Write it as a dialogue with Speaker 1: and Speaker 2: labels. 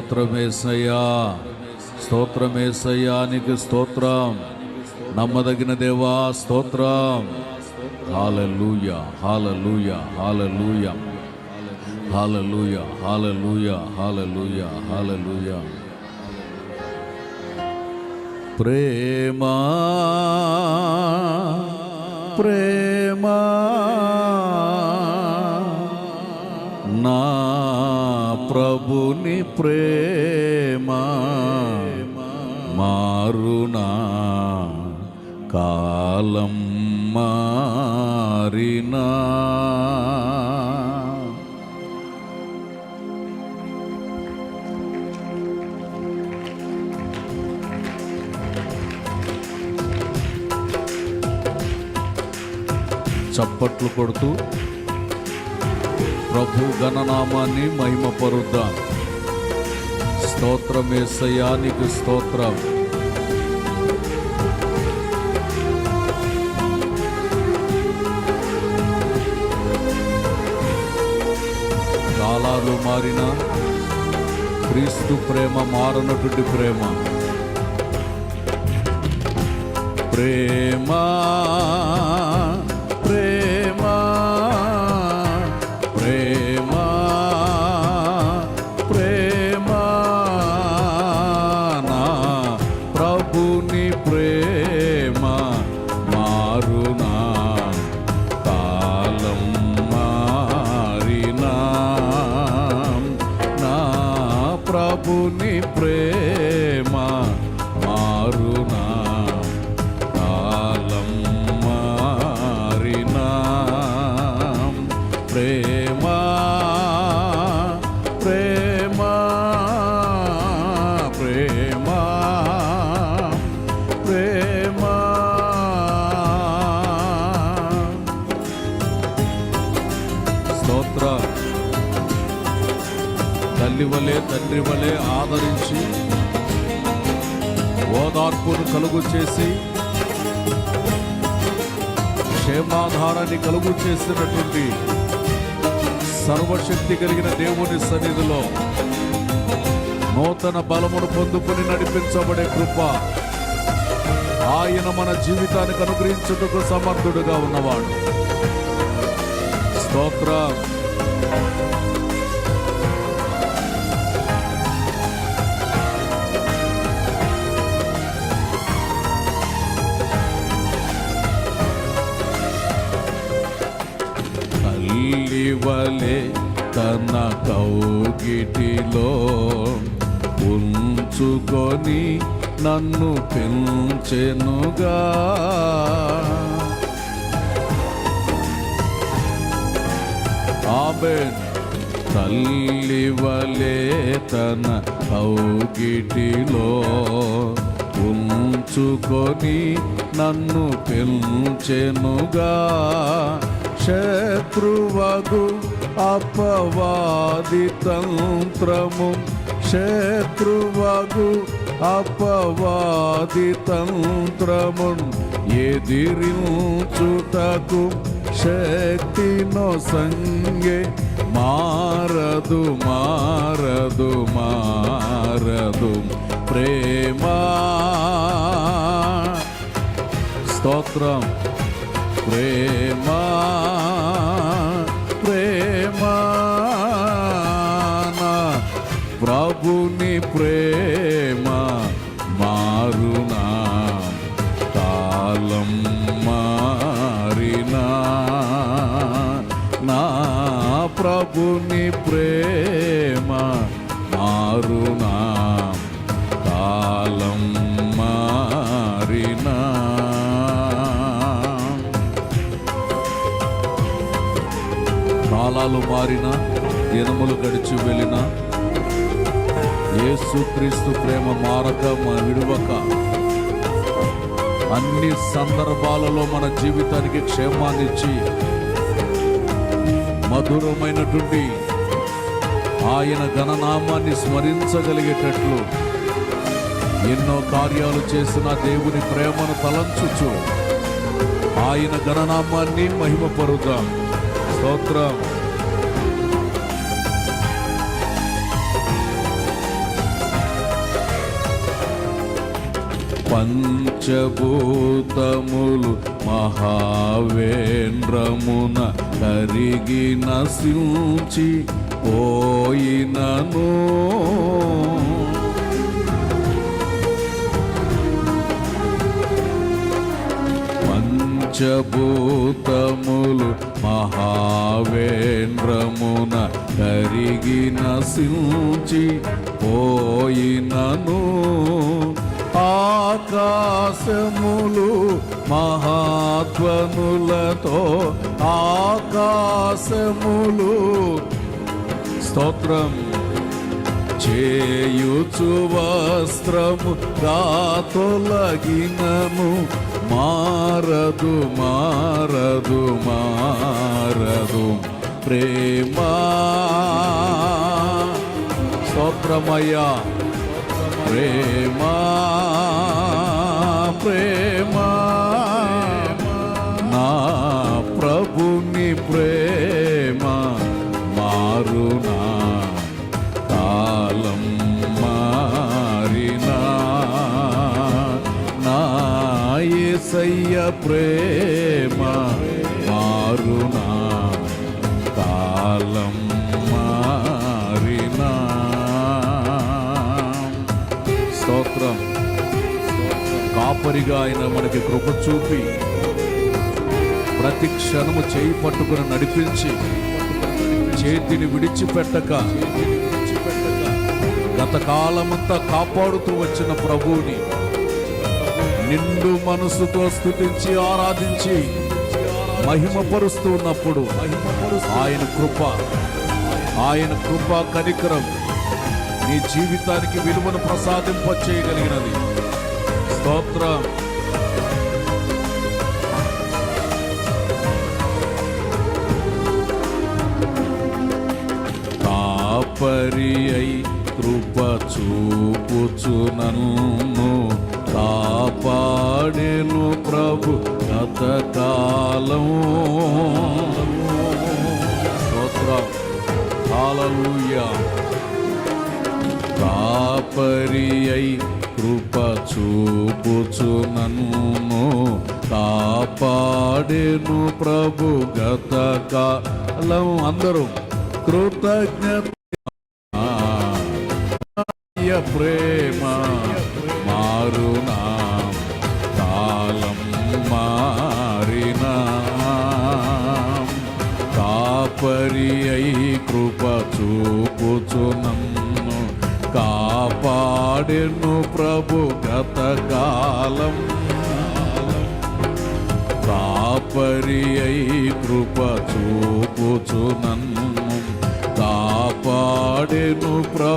Speaker 1: స్తోత్రమేసయ్యా స్తోత్రమేసయ్యా నీకు స్తోత్రం. నమ్మదగిన దేవా స్తోత్రం. హాలూయ హాలూయ హాలూయ హాలూయ హాలూయ హాలూయ హాలూయ ప్రేమా ప్రేమా. ప్రభుని ప్రేమ మారునా కాలం మారినా. చప్పట్లు కొడుతూ ప్రభు గణనామాన్ని మహిమపరుద్దాం. స్తోత్రమేసయ్యా నీకు స్తోత్రం. కాలాలు మారిన క్రీస్తు ప్రేమ మారనటువంటి ప్రేమ ప్రేమ. ప్రేమ ప్రేమ మారునా. తల్లి వలె తండ్రి వలె ఆదరించి ఓదార్పును కలుగు చేసి క్షేమాధారాన్ని కలుగు చేసినటువంటి సర్వశక్తి కలిగిన దేవుని సన్నిధిలో నూతన బలమును పొందుకుని నడిపించబడే కృప ఆయన మన జీవితానికి అనుగ్రహించుటకు సమర్థుడుగా ఉన్నవాడు. స్తోత్ర. వలె తన కౌగిటిలో. ఉంచుకొని నన్ను పెంచెనుగా. ఆమెన్ తల్లి వలే తన కౌగిటిలో. ఉంచుకొని నన్ను పెంచెనుగా. శత్రువగు అపవాది తంత్రము. శత్రువగు అపవాది తంత్రమున్ ఎదిరించుటకు శక్తినో సంగే. మారదు మారదు మారదు ప్రేమా. స్తోత్రం. ప్రేమా ప్రేమా ప్రభుని ప్రేమ మారునా కాలం మారినా. నా ప్రభుని ప్రేమ కాలాలు మారిన దినములు గడిచి వెళ్ళిన యేసుక్రీస్తు ప్రేమ మారక మన విడువక. అన్ని సందర్భాలలో మన జీవితానికి క్షేమాన్నిచ్చి మధురమైనటువంటి ఆయన ఘననామాన్ని స్మరించగలిగేటట్లు ఎన్నో కార్యాలు చేసిన దేవుని ప్రేమను తలంచుచు ఆయన గణనామాన్ని మహిమపరుద్దాం. స్తోత్రం. పంచభూతములు మహావేంద్రమున కరిగి నశించి పోయినను. పంచభూతములు మహావేంద్రమున కరిగి నశించి పోయినను. ఆకాశములు మహాత్వనులతో ఆకాశములు స్తోత్రం చేయుచు వస్త్రము తొలగినము మారదు మారదు మారదు. ప్రేమ. స్వప్రమయ ప్రేమ. ప్రేమా. ప్రేమ మారునా కాలం మారినా. స్తోత్రం. కాపరిగా ఆయన మనకి కృప చూపి ప్రతి క్షణము చేయి పట్టుకుని నడిపించి చేతిని విడిచిపెట్టక గత కాలమంతా కాపాడుతూ వచ్చిన ప్రభువుని నిండు మనసుతో స్థుతించి ఆరాధించి మహిమపరుస్తూ ఉన్నప్పుడు ఆయన కృప ఆయన కృప కనికరం నీ జీవితానికి విలువను ప్రసాదింప చేయగలిగినది స్తోత్రం. కాపరి అయి కృప చూపుచు నన్ను కాపాడెను ప్రభు గతకాలం. స్తోత్రం. హల్లెలూయా. కాపరి అయి కృప చూపుచు నన్ను కాపాడెను ప్రభు గత కాలం అందరూ కృతజ్ఞత. ప్రేమ. కృప చూపుచు నన్ను కాపాడెను ప్రభు గత కాలం కాపరి అయి కృప చూపుచు నన్ను కాపాడెను ప్రభు